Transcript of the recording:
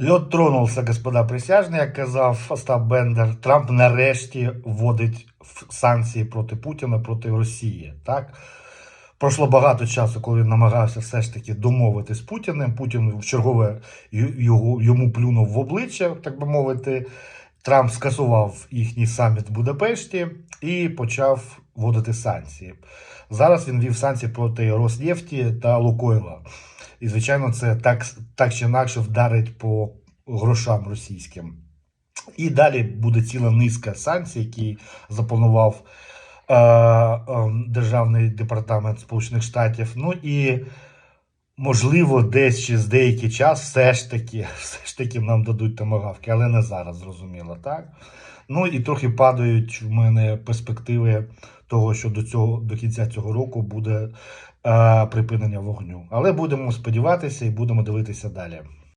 Льот тронулся, господа присяжні, як казав Остап Бендер. Трамп нарешті вводить санкції проти Путіна, проти Росії. Так? Пройшло багато часу, коли він намагався все ж таки домовитись з Путіним. Путін в чергове його, йому плюнув в обличчя, так би мовити. Трамп скасував їхній саміт в Будапешті і почав вводити санкції. Зараз він вів санкції проти Роснефті та Лукойла. І, звичайно, це так, так чи інакше вдарить по грошам російським. І далі буде ціла низка санкцій, які запланував е, е, Державний департамент Сполучених Штатів. Ну і можливо, десь через деякий час все ж таки, все ж таки нам дадуть томагавки, але не зараз, зрозуміло, так? Ну і трохи падають в мене перспективи того, що до цього до кінця цього року буде е, припинення вогню. Але будемо сподіватися і будемо дивитися далі.